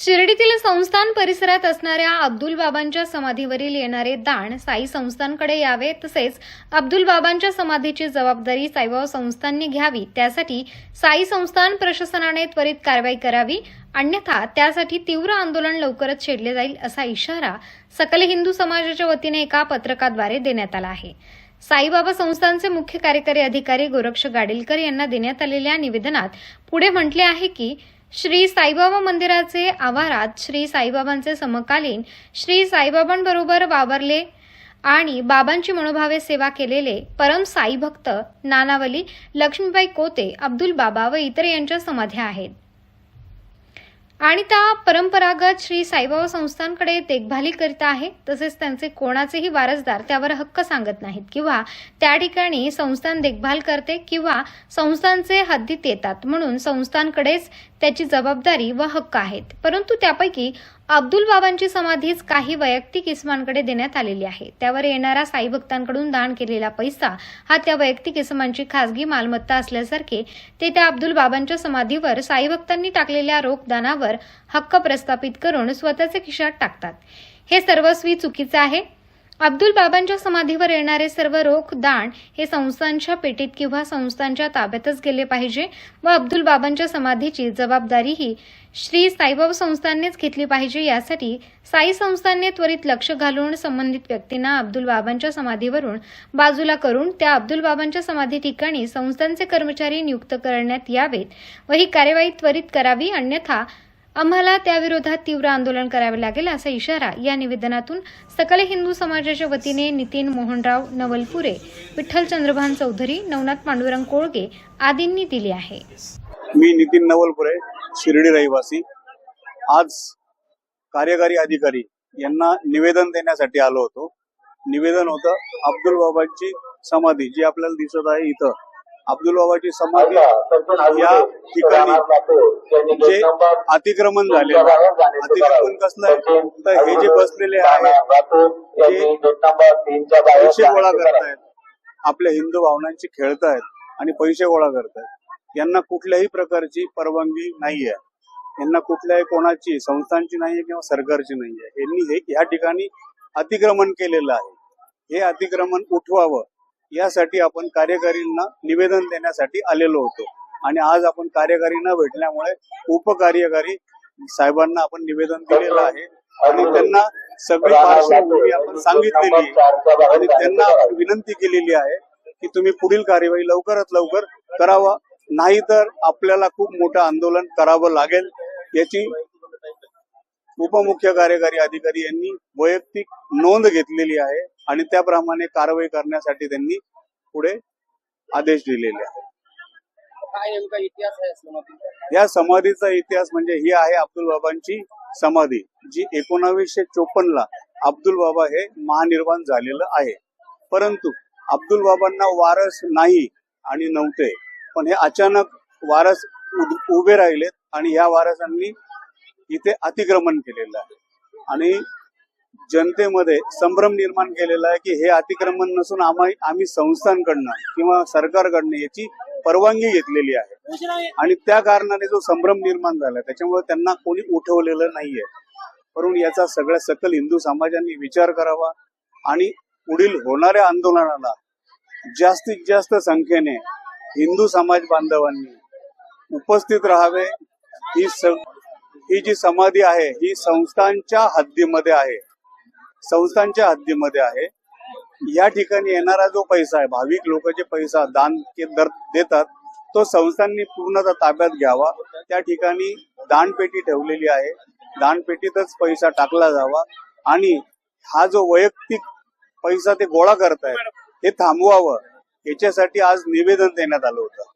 शिर्डीतील संस्थान परिसरात असणाऱ्या अब्दुल बाबांच्या समाधीवरील येणारे दान साई संस्थांकडे यावे तसेच अब्दुल बाबांच्या समाधीची जबाबदारी साईबाबा संस्थांनी घ्यावी. त्यासाठी साई संस्थान प्रशासनाने त्वरित कारवाई करावी. अन्यथा त्यासाठी तीव्र आंदोलन लवकरच छेडले जाईल असा इशारा सकल हिंदू समाजाच्या वतीने एका पत्रकाद्वारे देण्यात आला आहे. साईबाबा संस्थानचे मुख्य कार्यकारी अधिकारी गोरक्ष गाडीलकर यांना देण्यात आलेल्या निवेदनात पुढे म्हटले आहे की श्री साईबाबा मंदिराचे आवारात श्री साईबाबांचे समकालीन श्री साईबाबांबरोबर वावरले आणि बाबांची मनोभावे सेवा केलेले परम साई भक्त नानावली लक्ष्मीबाई कोते अब्दुल बाबा व इतर यांच्या समाध्या आहेत. आणि त्या परंपरागत श्री साईबाबा संस्थांकडे देखभाली करीत आहे तसेच त्यांचे कोणाचेही वारसदार त्यावर हक्क सांगत नाहीत किंवा त्या ठिकाणी संस्थान देखभाल करते किंवा संस्थांचे हद्दीत येतात म्हणून संस्थांकडेच त्याची जबाबदारी व हक्क आहेत. परंतु त्यापैकी अब्दुल बाबांची समाधीच काही वैयक्तिक इसमांकडे देण्यात आलेली आहे. त्यावर येणारा साई भक्तांकडून दान केलेला पैसा हा त्या वैयक्तिक इसमांची खासगी मालमत्ता असल्यासारखे ते त्या अब्दुल बाबांच्या समाधीवर साई भक्तांनी टाकलेल्या रोख दानावर हक्क प्रस्थापित करून स्वतःचे खिशात टाकतात. हे सर्वस्वी चुकीचं आहे. अब्दुल बाबांच्या समाधीवर येणारे सर्व रोख दान हे संस्थांच्या पेटीत किंवा संस्थांच्या ताब्यातच गेले पाहिजे व अब्दुल बाबांच्या समाधीची जबाबदारीही श्री साईबाबा संस्थांनीच घेतली पाहिजे यासाठी साई संस्थांनी त्वरित लक्ष घालून संबंधित व्यक्तींना अब्दुल बाबांच्या समाधीवरून बाजूला करून त्या अब्दुल बाबांच्या समाधी ठिकाणी संस्थांचे कर्मचारी नियुक्त करण्यात यावेत व ही कार्यवाही त्वरित करावी अन्यथा आम्हाला त्याविरोधात तीव्र आंदोलन करावे लागेल असा इशारा या निवेदनातून सकल हिंदू समाजाच्या वतीने नितीन मोहनराव नवलपुरे विठ्ठल चंद्रभान चौधरी नवनाथ पांडुरंग कोळगे आदींनी दिली आहे. मी नितीन नवलपुरे शिर्डी रहिवासी. आज कार्यकारी अधिकारी यांना निवेदन देण्यासाठी आलो होतो. निवेदन होतं अब्दुल बाबांची समाधी जी आपल्याला दिसत आहे इथं. अब्दुल बाबाची समाधी या ठिकाणी जे अतिक्रमण आहे. अतिक्रमण कसलं आहे? तर हे जे बसलेले आहेत पैसे गोळा करतायत. आपल्या हिंदू भावनांची खेळतायत आणि पैसे गोळा करतायत. यांना कुठल्याही प्रकारची परवानगी नाहीये. यांना कुठल्याही कोणाची संस्थांची नाहीये किंवा सरकारची नाहीये. यांनी हे ह्या ठिकाणी अतिक्रमण केलेलं आहे. हे अतिक्रमण उठवावं. यासाठी आपण कार्यकारींना निवेदन देण्यासाठी आलेलो होतो. आणि आज आपण कार्यकारी न भेटल्यामुळे उपकार्यकारी साहेबांना आपण निवेदन दिलेलं आहे. आणि त्यांना सगळी पार्श्वभूमी आपण सांगितलेली आहे. आणि त्यांना विनंती केलेली आहे की तुम्ही पुढील कार्यवाही लवकरात लवकर करावा. नाहीतर आपल्याला खूप मोठं आंदोलन करावं लागेल. याची उपमुख्य कार्यकारी अधिकारी यांनी वैयक्तिक नोंद घेतलेली आहे. आणि त्याप्रमाणे कारवाई करण्यासाठी त्यांनी पुढे आदेश दिलेले आहेत. या समाधीचा? इतिहास म्हणजे ही आहे अब्दुल बाबांची समाधी जी एकोणावीसशे चोपन्न ला अब्दुल बाबा हे महानिर्वाण झालेलं आहे. परंतु अब्दुल बाबांना वारस नाही आणि नव्हते पण हे अचानक वारस उभे राहिलेत आणि या वारसांनी इथे अतिक्रमण केलेलं आहे. आणि जनतेमध्ये संभ्रम निर्माण केलेला आहे की हे अतिक्रमण नसून आम्ही आम्ही संस्थांकडनं किंवा सरकारकडनं याची परवानगी घेतलेली आहे. आणि त्या कारणाने जो संभ्रम निर्माण झाला त्याच्यामुळे त्यांना कोणी उठवलेलं नाहीये. परंतु याचा सगळ्या सकल हिंदू समाजांनी विचार करावा आणि पुढील होणाऱ्या आंदोलनाला जास्तीत जास्त संख्येने हिंदू समाज बांधवांनी उपस्थित राहावे. ही ही जी समाधी आहे ही संस्थांच्या हद्दीमध्ये आहे. संस्थांच्या हद्दीमध्ये आहे. या ठिकाणी येणारा जो पैसा आहे भाविक लोक जे पैसा दान के दर देतात तो संस्थांनी पूर्णतः ताब्यात घ्यावा. त्या ठिकाणी दानपेटी ठेवलेली आहे. दानपेटीतच पैसा टाकला जावा आणि हा जो वैयक्तिक पैसा ते गोळा करतायत हे थांबवावं. याच्यासाठी आज निवेदन देण्यात आलं होतं.